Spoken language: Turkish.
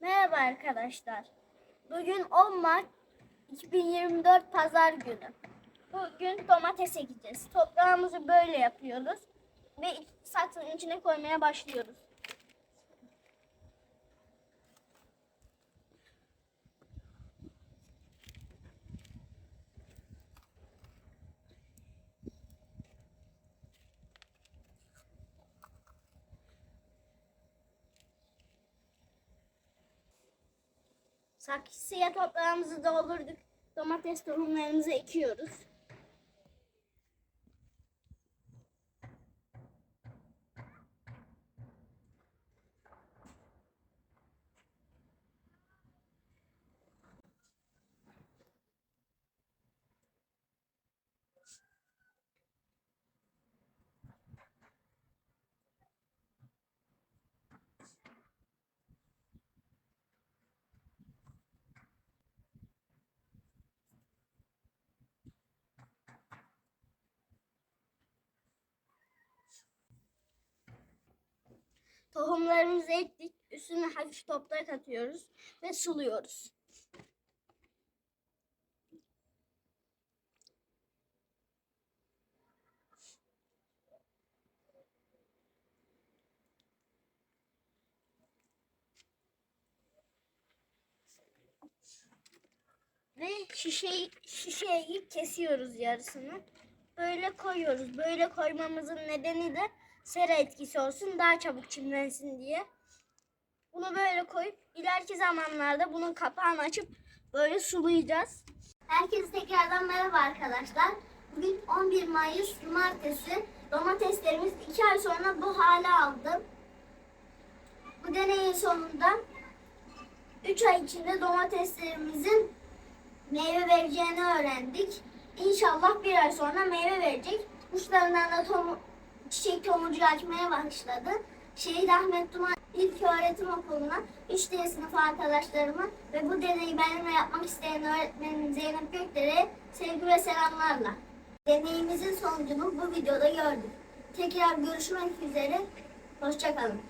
Merhaba arkadaşlar. Bugün 10 Mart 2024 Pazar günü. Bugün domates ekeceğiz. Toprağımızı böyle yapıyoruz ve saksının içine koymaya başlıyoruz. Saksıya toprağımızı doldurduk. Domates tohumlarımızı ekiyoruz. Tohumlarımızı ektik. Üstüne hafif toprak atıyoruz ve suluyoruz. Ve şişeyi şişeyi kesiyoruz yarısını. Böyle koyuyoruz. Böyle koymamızın nedeni de sera etkisi olsun, daha çabuk çimlensin diye. Bunu böyle koyup ileriki zamanlarda bunun kapağını açıp böyle sulayacağız. Herkese tekrardan merhaba arkadaşlar. Bugün 11 Mayıs Cumartesi. Domateslerimiz 2 ay sonra bu hale aldı. Bu deneyin sonunda 3 ay içinde domateslerimizin meyve vereceğini öğrendik. İnşallah bir ay sonra meyve verecek. Kuşlarından da tomu, çiçek tomurcuğu açmaya başladı. Şehit Ahmet Duman İlk Öğretim Okulu'na 3D sınıf arkadaşlarıma ve bu deneyi benimle yapmak isteyen öğretmenim Zeynep Gökdere'ye sevgi ve selamlarla. Deneyimizin sonucunu bu videoda gördük. Tekrar görüşmek üzere. Hoşçakalın.